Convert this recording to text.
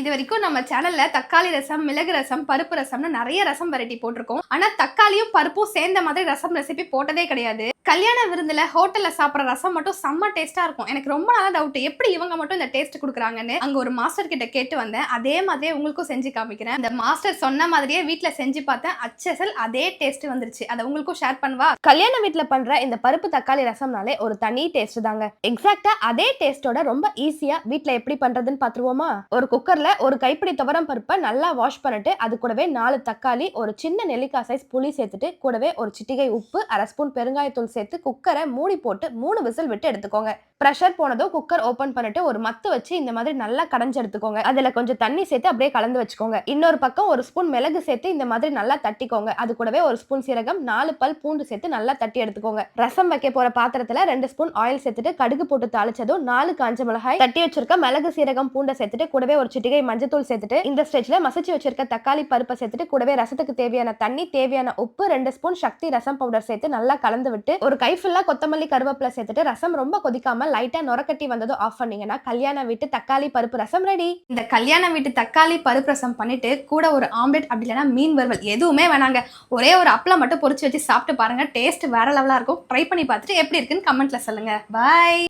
இது வரைக்கும் நம்ம சேனல்ல தக்காளி ரசம் மிளகு ரசம் பருப்பு ரசம்னு நிறைய ரசம் வெரைட்டி போட்டிருக்கோம். ஆனா தக்காளியும் பருப்பும் சேர்ந்த மாதிரி ரசம் ரெசிபி போட்டதே கிடையாது. கல்யாண விருந்துல ஹோட்டலில் சாப்பிட்ற ரசம் மட்டும் செம்ம டேஸ்ட்டாக இருக்கும். எனக்கு ரொம்ப நாளாக டவுட் எப்படி இவங்க மட்டும் இந்த டேஸ்ட் கொடுக்குறாங்கன்னு அங்கே ஒரு மாஸ்டர் கிட்ட கேட்டு வந்தேன். அதே மாதிரியே உங்களுக்கும் செஞ்சு காமிக்கிறேன். இந்த மாஸ்டர் சொன்ன மாதிரியே வீட்டில் செஞ்சு பார்த்தேன். அச்சசல் அதே டேஸ்ட் வந்துருச்சு. அதை உங்களுக்கும் ஷேர் பண்ணுவா? கல்யாண வீட்டில் பண்ற இந்த பருப்பு தக்காளி ரசம்னாலே ஒரு தனி டேஸ்ட் தாங்க. எக்ஸாக்டா அதே டேஸ்டோட ரொம்ப ஈஸியா வீட்டில் எப்படி பண்றதுன்னு பார்த்துருவோமா ஒரு குக்கர்ல ஒரு கைப்பிடி துவரம் பருப்பை நல்லா வாஷ் பண்ணிட்டு அது கூடவே நாலு தக்காளி ஒரு சின்ன நெல்லிக்காய் சைஸ் புளி சேர்த்துட்டு கூடவே ஒரு சிட்டிகை உப்பு அரை ஸ்பூன் பெருங்காயத்தூள் சேர்த்து குக்கரை மூடி போட்டு மூணு விசில் விட்டு எடுத்துக்கோங்க. ப்ரெஷர் போனதும் குக்கர் ஓபன் பண்ணிட்டு ஒரு மத்து வச்சு இந்த மாதிரி நல்லா கடைஞ்சு எடுத்துக்கோங்க. அதுல கொஞ்சம் தண்ணி சேர்த்து அப்படியே கலந்து வச்சுக்கோங்க. இன்னொரு பக்கம் ஒரு ஸ்பூன் மிளகு சேர்த்து இந்த மாதிரி நல்லா தட்டிக்கோங்க. அது கூடவே ஒரு ஸ்பூன் சீரகம் நாலு பல் பூண்டு சேர்த்து நல்லா தட்டி எடுத்துக்கோங்க. ரசம் வைக்க போற பாத்திரத்துல ரெண்டு ஸ்பூன் ஆயில் சேர்த்துட்டு கடுகு போட்டு தாளிச்சதும் நாலு காஞ்ச மிளகாய் தட்டி வச்சிருக்க மிளகு சீரகம் பூண்டை சேர்த்துட்டு கூடவே ஒரு சிட்டிகை மஞ்சத்தூள் சேர்த்துட்டு இந்த ஸ்டேஜ்ல மசிச்சு வச்சிருக்க தக்காளி பருப்பை சேர்த்துட்டு கூடவே ரசத்துக்கு தேவையான தண்ணி தேவையான உப்பு ரெண்டு ஸ்பூன் சக்தி ரசம் பவுடர் சேர்த்து நல்லா கலந்து விட்டு ஒரு கை ஃபுல்லாக கொத்தமல்லி கருவேப்பிலை சேர்த்துட்டு ரசம் ரொம்ப கொதிக்காம லைட்டாக நுரக்கட்டி வந்ததும் ஆஃப் பண்ணீங்கன்னா கல்யாண வீட்டு தக்காளி பருப்பு ரசம் ரெடி இந்த கல்யாண வீட்டு தக்காளி பருப்பு ரசம் பண்ணிட்டு கூட ஒரு ஆம்லெட் அப்படி இல்லைன்னா மீன் வறுவல் எதுவுமே வேணாங்க. ஒரே ஒரு அப்பளம் மட்டும் பொரிச்சு வச்சு சாப்பிட்டு பாருங்க. டேஸ்ட் வேற லெவலாக இருக்கும். ட்ரை பண்ணி பார்த்துட்டு எப்படி இருக்குன்னு கமெண்ட்ல சொல்லுங்க. பாய்